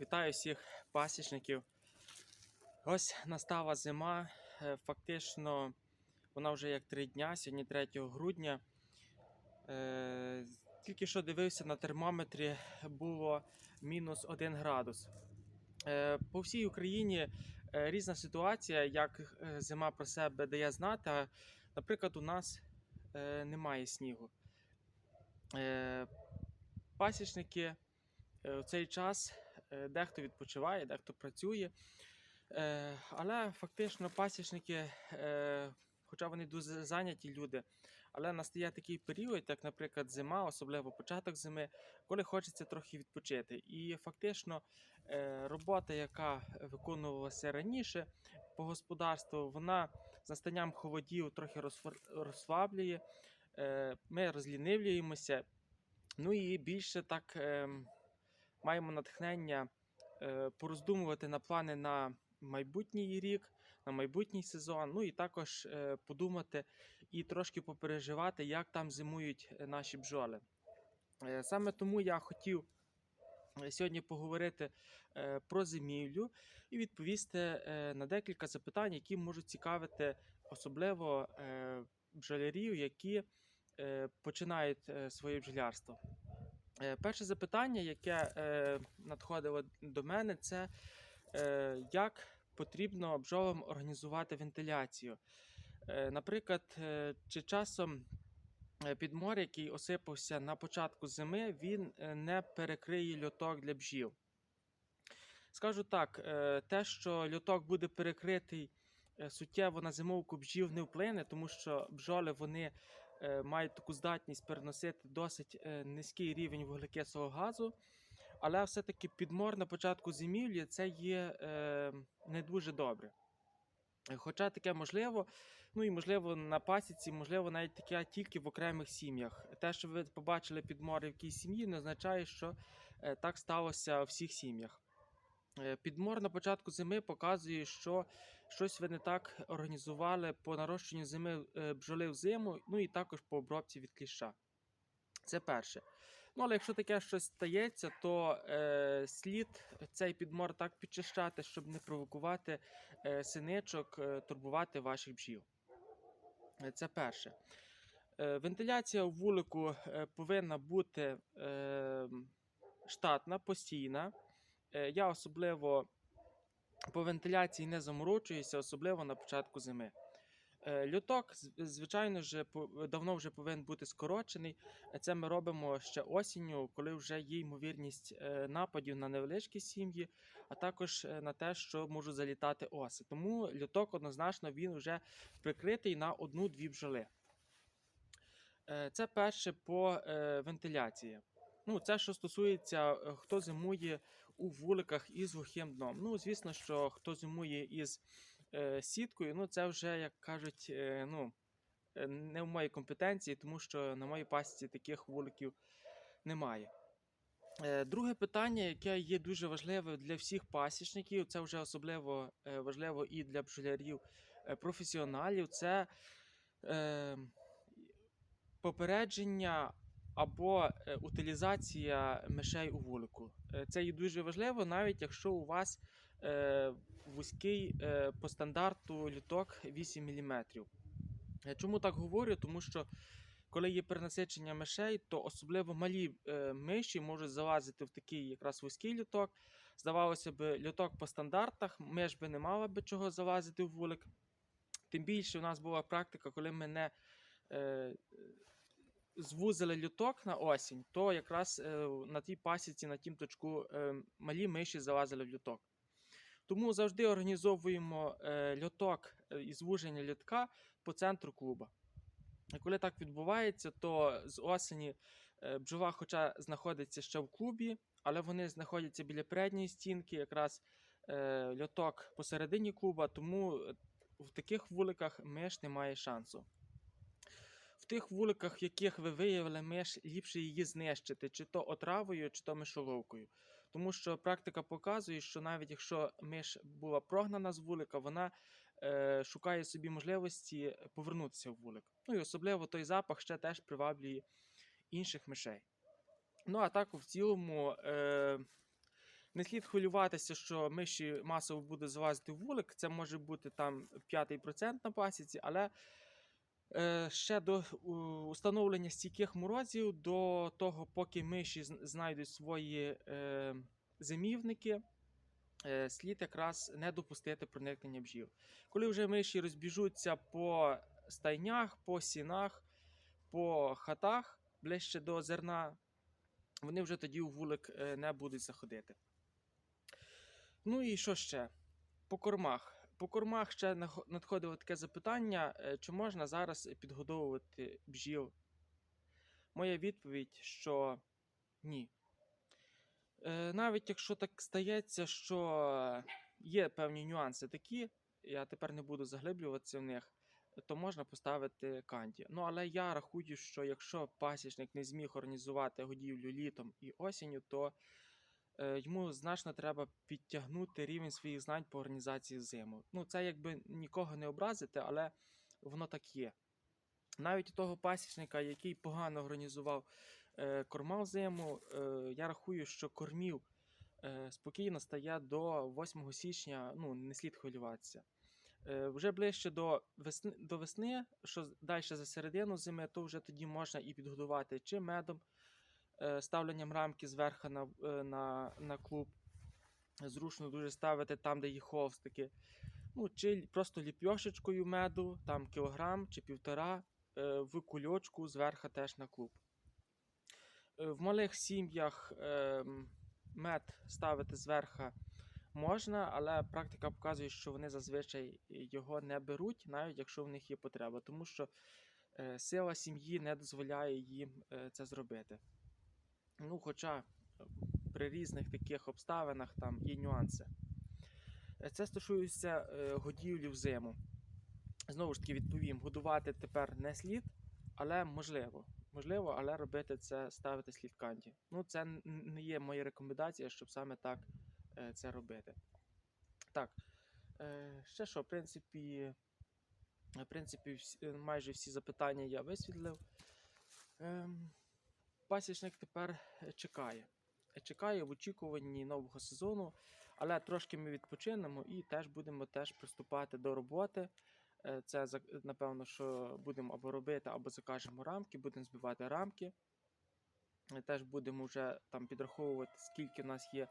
Вітаю всіх пасічників. Ось настала зима. Е, Фактично, вона вже як три дня, сьогодні 3 грудня. Е, Тільки що дивився на термометрі, було мінус 1 градус. Е, По всій Україні різна ситуація, як зима про себе дає знати. Наприклад, у нас немає снігу. Пасічники в цей час дехто відпочиває, дехто працює. Е, Але фактично пасічники, е, хоча вони дуже зайняті люди, але настає такий період, як, наприклад, зима, особливо початок зими, коли хочеться трохи відпочити. І фактично е, робота, яка виконувалася раніше по господарству, вона з настанням холодів трохи розслаблює. Е, Ми розлінивлюємося. Ну і більше так ем, маємо натхнення е, пороздумувати на плани на майбутній рік, на майбутній сезон. Ну і також е, подумати і трошки попереживати, як там зимують е, наші бджоли. Саме тому я хотів сьогодні поговорити про зимівлю і відповісти на декілька запитань, які можуть цікавити особливо бджолярів, які починають своє бджолярство. Е, Перше запитання, яке е, надходило до мене, це е, як потрібно бджолам організувати вентиляцію. Е, Наприклад, е, чи часом е, підмор, який осипався на початку зими, він е, не перекриє льоток для бджіл. Скажу так, е, те, що льоток буде перекритий суттєво на зимовку бджіл не вплине, тому що бджоли вони мають таку здатність переносити досить е, низький рівень вуглекислого газу. Але все-таки підмор на початку зимівлі це є е, не дуже добре. Е, Хоча таке можливо, ну і можливо на пасіці, можливо, навіть таке тільки в окремих сім'ях. Те, що ви побачили підмор в якійсь сім'ї, не означає, що е, так сталося у всіх сім'ях. Е, Підмор на початку зими показує, що щось ви не так організували по нарощенню зими е, бджоли в зиму, ну і також по обробці від кліща. Це перше. Ну, але якщо таке щось стається, то е, слід цей підмор так підчищати, щоб не провокувати е, синичок, е, турбувати ваших бджіл. Е, Це перше. Е, вентиляція у вулику е, повинна бути е, штатна, постійна. Е, я особливо по вентиляції не заморочуюся, особливо на початку зими. Е, Льоток, звичайно ж, давно вже повинен бути скорочений. Це ми робимо ще осінню, коли вже є ймовірність е, нападів на невеличкі сім'ї, а також е, на те, що можуть залітати оси. Тому льоток однозначно він вже прикритий на одну-дві бджоли. Це перше по вентиляції. Ну, це що стосується, е, хто зимує у вуликах із глухим дном. Ну, звісно, що хто зимує із е, сіткою, ну це вже, як кажуть, е, ну, е, не в моїй компетенції, тому що на моїй пасіці таких вуликів немає. Е, Друге питання, яке є дуже важливе для всіх пасічників, це вже особливо е, важливо і для бджолярів е, професіоналів, це е, попередження або е, утилізація мишей у вулику. Е, Це є дуже важливо, навіть якщо у вас е, вузький по стандарту люток 8 мм. Чому так говорю? Тому що коли є перенасичення мишей, то особливо малі миші можуть залазити в такий якраз вузький люток. Здавалося б, люток по стандартах, миш би не мала би чого залазити в вулик. Тим більше у нас була практика, коли ми не е, звузили люток на осінь, то якраз е, на тій пасіці, на тім точку е, малі миші залазили в люток. Тому завжди організовуємо е, льоток е, і звуження льотка по центру клуба. І коли так відбувається, то з осені е, бджола, хоча знаходиться ще в клубі, але вони знаходяться біля передньої стінки, якраз е, льоток посередині клуба, тому е, в таких вуликах миш не має шансу. В тих вуликах, яких ви виявили миш, ліпше її знищити, чи то отравою, чи то мишоловкою. Тому що практика показує, що навіть якщо миш була прогнана з вулика, вона е, шукає собі можливості повернутися в вулик. Ну і особливо той запах ще теж приваблює інших мишей. Ну а так в цілому. Е, Не слід хвилюватися, що миші масово буде залазити в вулик. Це може бути там 5% на пасіці, але ще до установлення стійких морозів, до того, поки миші знайдуть свої е, зимівники, е, слід якраз не допустити проникнення бджіл. Коли вже миші розбіжуться по стайнях, по сінах, по хатах ближче до зерна, вони вже тоді у вулик е, не будуть заходити. Ну і що ще? По кормах. По кормах ще надходило таке запитання, е, чи можна зараз підгодовувати бджіл. Моя відповідь, що ні. Е, Навіть якщо так стається, що є певні нюанси такі, я тепер не буду заглиблюватися в них, то можна поставити канді. Ну, але я рахую, що якщо пасічник не зміг організувати годівлю літом і осінню, то йому значно треба підтягнути рівень своїх знань по організації зиму. Ну, це якби нікого не образити, але воно так є. Навіть того пасічника, який погано організував е, корма в зиму, е, я рахую, що кормів е, спокійно стає до 8 січня, ну, не слід хвилюватися. Е, вже ближче до весни, до весни, що далі за середину зими, то вже тоді можна і підгодувати чи медом, е, ставленням рамки зверху на, е, на, на клуб. Зручно дуже ставити там, де є холстики. Ну, чи просто ліпьошечкою меду, там кілограм чи півтора е, в кульочку зверху теж на клуб. Е, В малих сім'ях ем, мед ставити зверху можна, але практика показує, що вони зазвичай його не беруть, навіть якщо в них є потреба, тому що е, сила сім'ї не дозволяє їм е, це зробити. Ну, хоча е, при різних таких обставинах там є нюанси. Е, Це стосується е, годівлі взиму. Знову ж таки, відповім, годувати тепер не слід, але можливо. Можливо, але робити це, ставити слід канді. Ну, це не є моя рекомендація, щоб саме так це робити. Так, ще що, в принципі, в принципі, майже всі запитання я висвітлив. Пасічник тепер е, чекає. Е, Чекає в очікуванні нового сезону, але трошки ми відпочинемо і теж будемо теж приступати до роботи. Е, Це напевно, що будемо або робити, або закажемо рамки, будемо збивати рамки. Теж будемо вже там підраховувати, скільки в нас є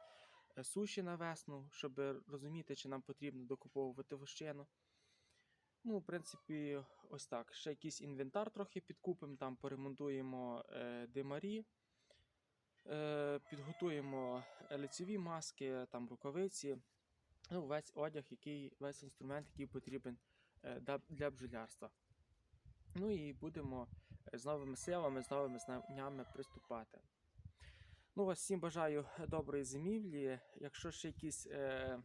суші на весну, щоб розуміти, чи нам потрібно докуповувати вощину. Ну, в принципі, ось так. Ще якийсь інвентар трохи підкупимо, там поремонтуємо е, димарі, е, підготуємо лицеві маски, там рукавиці, ну, весь одяг, який, весь інструмент, який потрібен е, для бджолярства. Ну і будемо е, з новими силами, з новими знаннями приступати. Ну, вас всім бажаю доброї зимівлі. Якщо ще якісь е,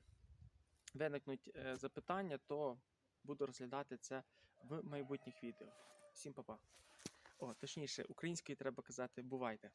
виникнуть е, запитання, то буду розглядати це в майбутніх відео. Всім па-па. О, точніше, українською треба казати бувайте.